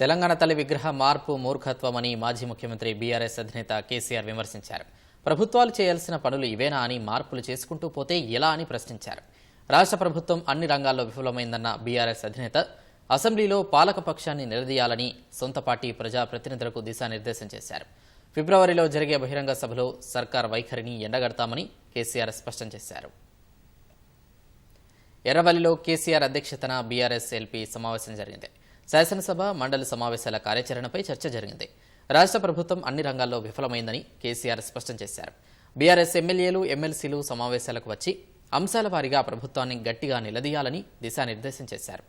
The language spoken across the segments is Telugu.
తెలంగాణ తల్లి విగ్రహ మార్పు మూర్ఖత్వమని మాజీ ముఖ్యమంత్రి బీఆర్ఎస్ అధినేత కేసీఆర్ విమర్శించారు. ప్రభుత్వాలు చేయాల్సిన పనులు ఇవేనా అని మార్పులు చేసుకుంటూ పోతే ఎలా అని ప్రశ్నించారు. రాష్ట్ర ప్రభుత్వం అన్ని రంగాల్లో విఫలమైందన్న బీఆర్ఎస్ అధినేత అసెంబ్లీలో పాలకపక్షాన్ని నిలదీయాలని సొంత పార్టీ ప్రజాప్రతినిధులకు దిశానిర్దేశం చేశారు. ఫిబ్రవరిలో జరిగే బహిరంగ సభలో సర్కార్ వైఖరిని ఎండగడతామని కేసీఆర్ స్పష్టం చేశారు. ఎర్రవల్లిలో కేసీఆర్ అధ్యక్షతన బీఆర్ఎస్ ఎల్పీ సమావేశం జరిగింది. శాసనసభ మండలి సమావేశాల కార్యాచరణపై చర్చ జరిగింది. రాష్ట్ర ప్రభుత్వం అన్ని రంగాల్లో విఫలమైందని కేసీఆర్ స్పష్టం చేశారు. బీఆర్ఎస్ ఎమ్మెల్యేలు ఎమ్మెల్సీలు సమావేశాలకు వచ్చి అంశాల వారీగా ప్రభుత్వాన్ని గట్టిగా నిలదీయాలని దిశానిర్దేశం చేశారు.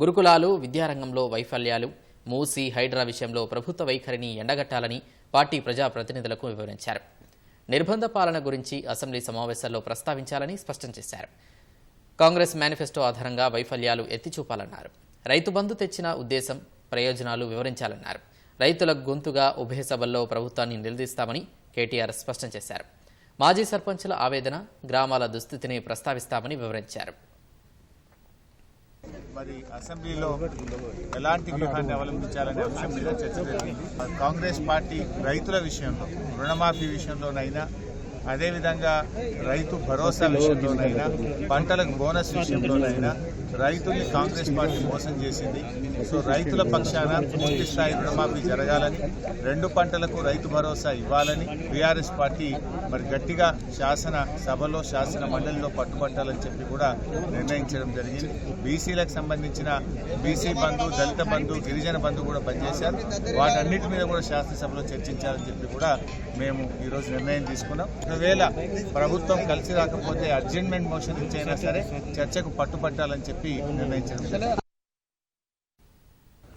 గురుకులాలు విద్యారంగంలో వైఫల్యాలు మూసి హైడ్రా విషయంలో ప్రభుత్వ వైఖరిని ఎండగట్టాలని పార్టీ ప్రజాప్రతినిధులకు వివరించారు. నిర్బంధ పాలన గురించి అసెంబ్లీ సమావేశాల్లో ప్రస్తావించాలని స్పష్టం చేశారు. కాంగ్రెస్ మేనిఫెస్టో ఆధారంగా వైఫల్యాలు ఎత్తిచూపాలన్నారు. రైతు బంధు తెచ్చిన ఉద్దేశం ప్రయోజనాలు వివరించాలన్నారు. రైతుల గొంతుగా ఉభయ సభల్లో ప్రభుత్వాన్ని నిలదీస్తామని కేటీఆర్ స్పష్టం చేశారు. మాజీ సర్పంచుల ఆవేదన గ్రామాల దుస్థితిని ప్రస్తావిస్తామని వివరించారు. మరి అసెంబ్లీలో ఎలాంటి వ్యూహాన్ని అవలంబించాలనే అంశం మీద చర్చ జరిగింది. కాంగ్రెస్ పార్టీ రైతుల విషయంలో రుణమాఫీ విషయంలోనైనా అదేవిధంగా రైతు భరోసా విషయంలోనైనా పంటలకు బోనస్ విషయంలోనైనా రైతుల్ని కాంగ్రెస్ పార్టీ మోసం చేసింది. సో రైతుల పక్షాన పూర్తి స్థాయి రుణమాఫీ జరగాలని రెండు పంటలకు రైతు భరోసా ఇవ్వాలని బీఆర్ఎస్ పార్టీ మరి గట్టిగా శాసన సభలో శాసన మండలిలో పట్టుబట్టాలని చెప్పి కూడా నిర్ణయించడం జరిగింది. బీసీలకు సంబంధించిన బీసీ బంధు దళిత బంధు గిరిజన బంధు కూడా పనిచేశారు. వాటన్నిటి మీద కూడా శాసనసభలో చర్చించాలని చెప్పి కూడా మేము ఈరోజు నిర్ణయం తీసుకున్నాం. ఒకవేళ ప్రభుత్వం కలిసి రాకపోతే అర్జెంట్మెంట్ మోషన్ ఇచ్చైనా సరే చర్చకు పట్టుబట్టాలని చెప్పి నిర్ణయించారు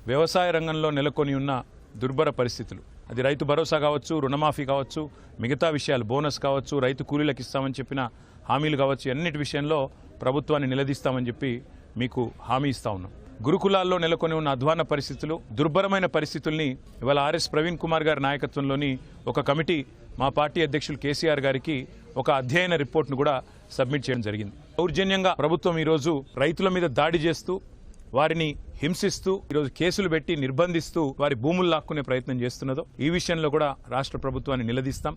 వ్యవసాయ రంగంలో నెలకొని ఉన్న దుర్భర పరిస్థితులు. అది రైతు భరోసా కావచ్చు రుణమాఫీ కావచ్చు మిగతా విషయాలు బోనస్ కావచ్చు రైతు కూలీలకు ఇస్తామని చెప్పిన హామీలు కావచ్చు అన్నిటి విషయంలో ప్రభుత్వాన్ని నిలదీస్తామని చెప్పి మీకు హామీ ఇస్తా ఉన్నాం. గురుకులాల్లో నెలకొని ఉన్న అధ్వాన పరిస్థితులు దుర్భరమైన పరిస్థితుల్ని ఇవాళ ఆర్ఎస్ ప్రవీణ్ కుమార్ గారి నాయకత్వంలోని ఒక కమిటీ మా పార్టీ అధ్యక్షులు కేసీఆర్ గారికి ఒక అధ్యయన రిపోర్ట్ను కూడా సబ్మిట్ చేయడం జరిగింది. దౌర్జన్యంగా ప్రభుత్వం ఈరోజు రైతుల మీద దాడి చేస్తూ వారిని హింసిస్తూ ఈరోజు కేసులు పెట్టి నిర్బంధిస్తూ వారి భూములు లాక్కునే ప్రయత్నం చేస్తున్నదో ఈ విషయంలో కూడా రాష్ట్ర ప్రభుత్వాన్ని నిలదీస్తాం.